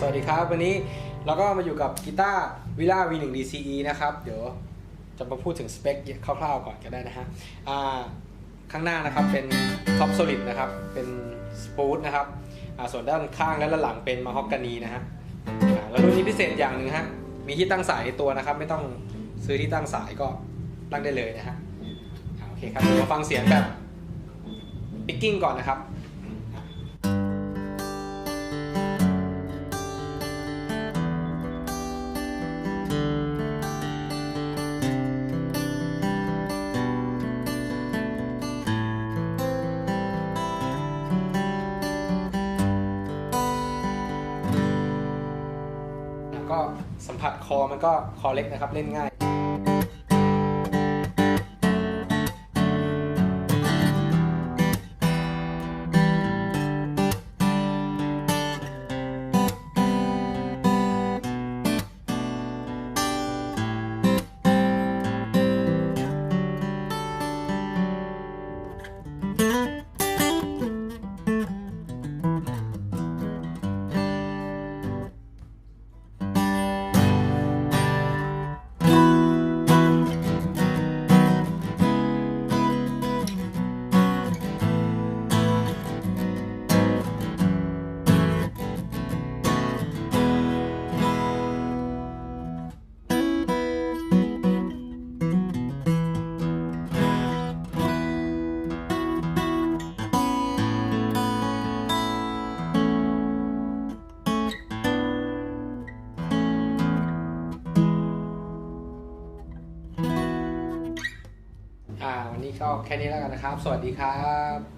สวัสดีครับ วันนี้เราก็มาอยู่กับกีตาร์วิล่า V1 DCE นะครับ เดี๋ยวจะมาพูดถึงสเปคคร่าวๆก่อนก็ได้นะฮะอ่าข้างหน้านะครับเป็นท็อปโซลิดนะครับ เป็นสปูตนะครับอ่าส่วนด้านข้างและด้านหลังเป็นมาฮอกกานีนะฮะอ่าแล้วรุ่นนี้พิเศษอย่างหนึ่งฮะมีที่ตั้งสายในตัวนะครับ ไม่ต้องซื้อที่ตั้งสายก็ตั้งได้เลยนะฮะโอเคครับเดี๋ยวมาฟังเสียงแบบปิกกิ้งก่อนนะครับ ก็สัมผัสคอมันก็คอเล็กนะครับเล่นง่าย อ่าวันนี้ก็แค่นี้แล้วกันนะครับ สวัสดีครับ